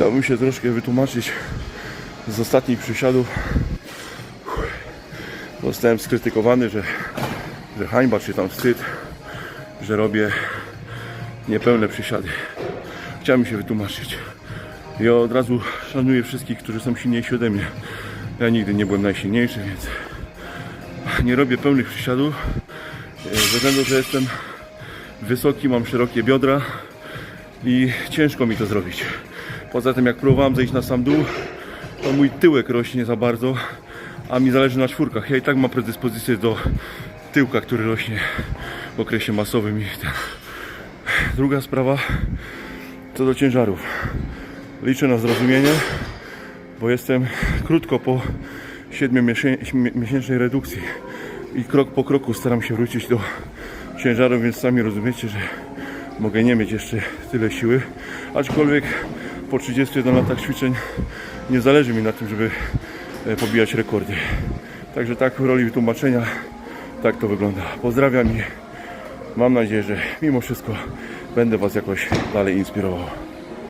Chciałbym się troszkę wytłumaczyć z ostatnich przysiadów. Zostałem skrytykowany, że, że hańba czy tam wstyd, że robię niepełne przysiady. Chciałem się wytłumaczyć. Ja od razu szanuję wszystkich, którzy są silniejsi ode mnie. Ja nigdy nie byłem najsilniejszy, więc nie robię pełnych przysiadów. e, Ze względu, że jestem wysoki, mam szerokie biodra i ciężko mi to zrobić. Poza tym, jak próbowałem zejść na sam dół, to mój tyłek rośnie za bardzo, a mi zależy na czwórkach. Ja i tak mam predyspozycję do tyłka, który rośnie w okresie masowym. I. Druga sprawa, co do ciężarów. Liczę na zrozumienie, bo jestem krótko po 7-miesięcznej redukcji i krok po kroku staram się wrócić do ciężarów, więc sami rozumiecie, że mogę nie mieć jeszcze tyle siły, aczkolwiek po 31 latach ćwiczeń nie zależy mi na tym, żeby e, pobijać rekordy. Także tak w roli wytłumaczenia tak to wygląda. Pozdrawiam i mam nadzieję, że mimo wszystko będę Was jakoś dalej inspirował.